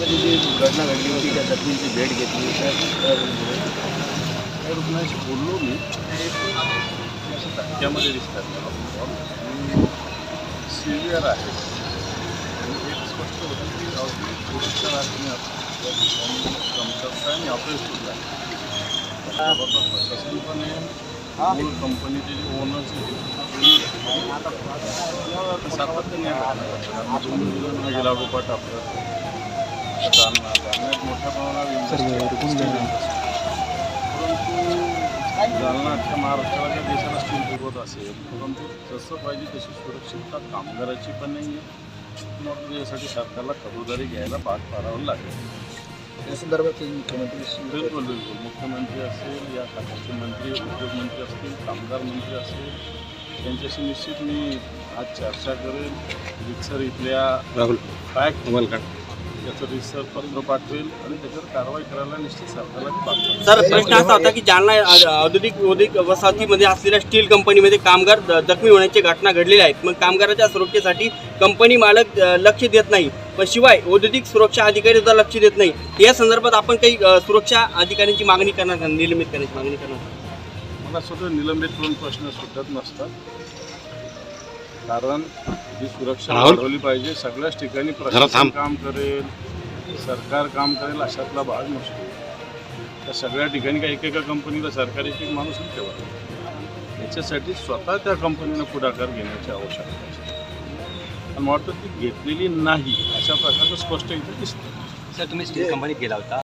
मध्ये जी घटना घडली होती त्या जखमींची भेट घेतली तर तर त्या रुग्णाशी बोललो मी ते अशा धक्क्यामध्ये दिसतात सिव्हिअर आहे आणि एक स्पष्ट होतं की औषध पुरेशा राहणे कमतरता आणि अपयश त्याबाबत प्रशासन पण आहे मूळ कंपनीचे जे ओनर्स आहेत सातत्याने दोन गेला गोपाट आपलं जालना जालन्यात मोठ्या प्रमाणात industry आहे. परंतु जालना अख्ख्या महाराष्ट्राला त्या देशाला स्टील पुरवत असेल परंतु जसं पाहिजे तशी सुरक्षितता कामगाराची पण नाही आहे मग यासाठी सरकारला खबरदारी घ्यायला भाग पाडावं लागेल या संदर्भात मुख्यमंत्री बिलकुल बिलकुल मुख्यमंत्री असेल या खात्याचे मंत्री उद्योगमंत्री असतील कामगार मंत्री असेल त्यांच्याशी निश्चित मी आज चर्चा करेन रितसर इथल्या राहुल काय मोबाईल काढ याचं रितसर पत्र पाठवेल आणि त्याच्यावर कारवाई करायला निश्चित सरकारला पाठवेल सर प्रश्न असा होता की जालना औद्योगिक औद्योगिक वसाहतीमध्ये असलेल्या स्टील कंपनीमध्ये कामगार जखमी होण्याची घटना घडलेल्या आहेत मग कामगाराच्या सुरक्षेसाठी कंपनी मालक लक्ष देत नाही. पण शिवाय औद्योगिक सुरक्षा अधिकारी सुद्धा लक्ष देत नाही. या संदर्भात आपण काही सुरक्षा अधिकाऱ्यांची मागणी करणार? निलंबित करण्याची मागणी करणार? मला स्वतः निलंबित करून प्रश्न सुटत नसतात. कारण ही सुरक्षा राहुल? वाढवली पाहिजे. सगळ्याच ठिकाणी प्रशासन थांब. काम करेल सरकार काम करेल अशातला भाग नसतो. त्या सगळ्या ठिकाणी काही एकेका कंपनीला सरकारी एक एक माणूस नाही ठेवत? याच्यासाठी स्वतः त्या कंपनीनं पुढाकार घेण्याची आवश्यकता आहे. आणि मला वाटतं ती घेतलेली नाही अशा प्रकारचं स्पष्ट इथं दिसतं सर तुम्ही स्टील कंपनीत गेला होता.